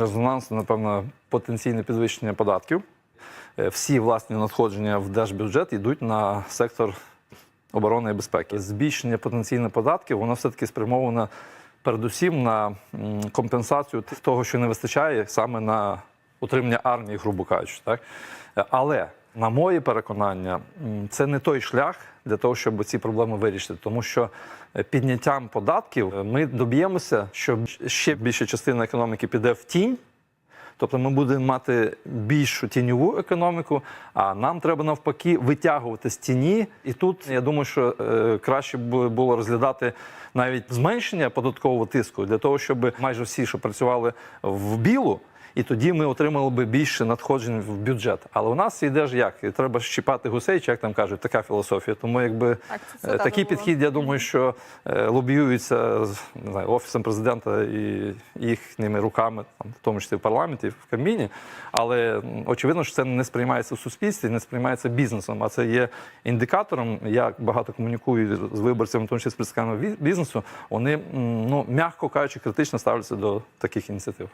Резонанс, напевно, потенційне підвищення податків. Е, Всі власні надходження в держбюджет йдуть на сектор оборони і безпеки. Збільшення потенційних податків воно все-таки спрямоване передусім на компенсацію того, що не вистачає саме на утримання армії, грубо кажучи. Так? Е, Але, на моє переконання, це не той шлях для того, щоб ці проблеми вирішити, тому що е, підняттям податків е, ми доб'ємося, що ще більша частина економіки піде в тінь. Тобто ми будемо мати більшу тіньову економіку, а нам треба навпаки витягувати з тіні. І тут я думаю, що е, краще було розглядати навіть зменшення податкового тиску для того, щоб майже всі, що працювали в білу. І тоді ми отримали би більше надходжень в бюджет. Але у нас йде ж як? І Треба щіпати гусей, чи як там кажуть, така філософія. Тому якби Так, це е, такий була. підхід, я думаю, що е, лобіюється не знаю, офісом президента і їхніми руками, там, в тому числі в парламенті, в Кабміні. Але очевидно, що це не сприймається в суспільстві, не сприймається бізнесом. А це є індикатором. Я багато комунікую з виборцями, в тому числі з представниками бізнесу. Вони ну м'яко кажучи, критично ставляться до таких ініціатив.